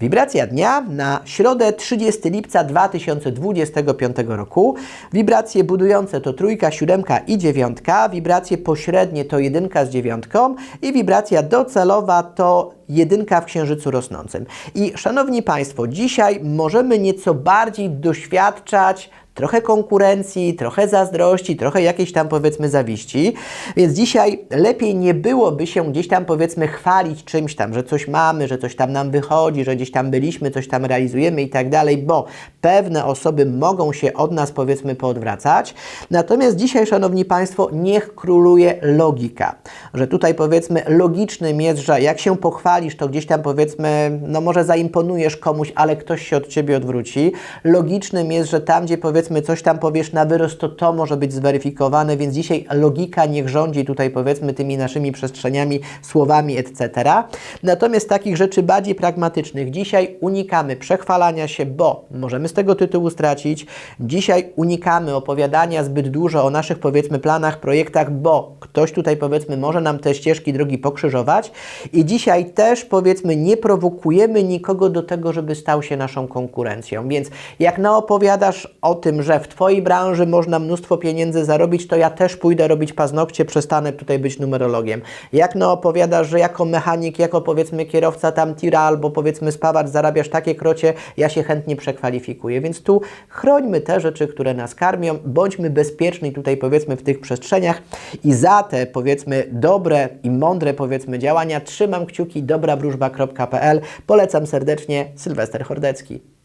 Wibracja dnia na środę 30 lipca 2025 roku. Wibracje budujące to trójka, siódemka i dziewiątka. Wibracje pośrednie to jedynka z dziewiątką i wibracja docelowa to jedynka w księżycu rosnącym. I szanowni Państwo, dzisiaj możemy nieco bardziej doświadczać trochę konkurencji, trochę zazdrości, trochę jakiejś tam powiedzmy zawiści. Więc dzisiaj lepiej nie byłoby się gdzieś tam powiedzmy chwalić czymś tam, że coś mamy, że coś tam nam wychodzi, że gdzieś tam byliśmy, coś tam realizujemy i tak dalej, bo pewne osoby mogą się od nas powiedzmy poodwracać. Natomiast dzisiaj, szanowni Państwo, niech króluje logika, że tutaj powiedzmy logicznym jest, że jak się pochwalisz, to gdzieś tam powiedzmy, no może zaimponujesz komuś, ale ktoś się od Ciebie odwróci. Logicznym jest, że tam, gdzie powiedzmy coś tam powiesz na wyrost, to to może być zweryfikowane, więc dzisiaj logika niech rządzi tutaj powiedzmy tymi naszymi przestrzeniami, słowami, etc. Natomiast takich rzeczy bardziej pragmatycznych dzisiaj unikamy przechwalania się, bo możemy z tego tytułu stracić. Dzisiaj unikamy opowiadania zbyt dużo o naszych powiedzmy planach, projektach, bo ktoś tutaj powiedzmy może nam te ścieżki drogi pokrzyżować i dzisiaj też powiedzmy nie prowokujemy nikogo do tego, żeby stał się naszą konkurencją. Więc jak naopowiadasz o tym, że w Twojej branży można mnóstwo pieniędzy zarobić, to ja też pójdę robić paznokcie, przestanę tutaj być numerologiem. Jak naopowiadasz, że jako mechanik, jako powiedzmy kierowca tam tira albo powiedzmy spawacz zarabiasz takie krocie, ja się chętnie przekwalifikuję. Więc tu chrońmy te rzeczy, które nas karmią, bądźmy bezpieczni tutaj powiedzmy w tych przestrzeniach i za te powiedzmy dobre i mądre powiedzmy działania trzymam kciuki dobrawróżba.pl. Polecam serdecznie Sylwester Hordecki.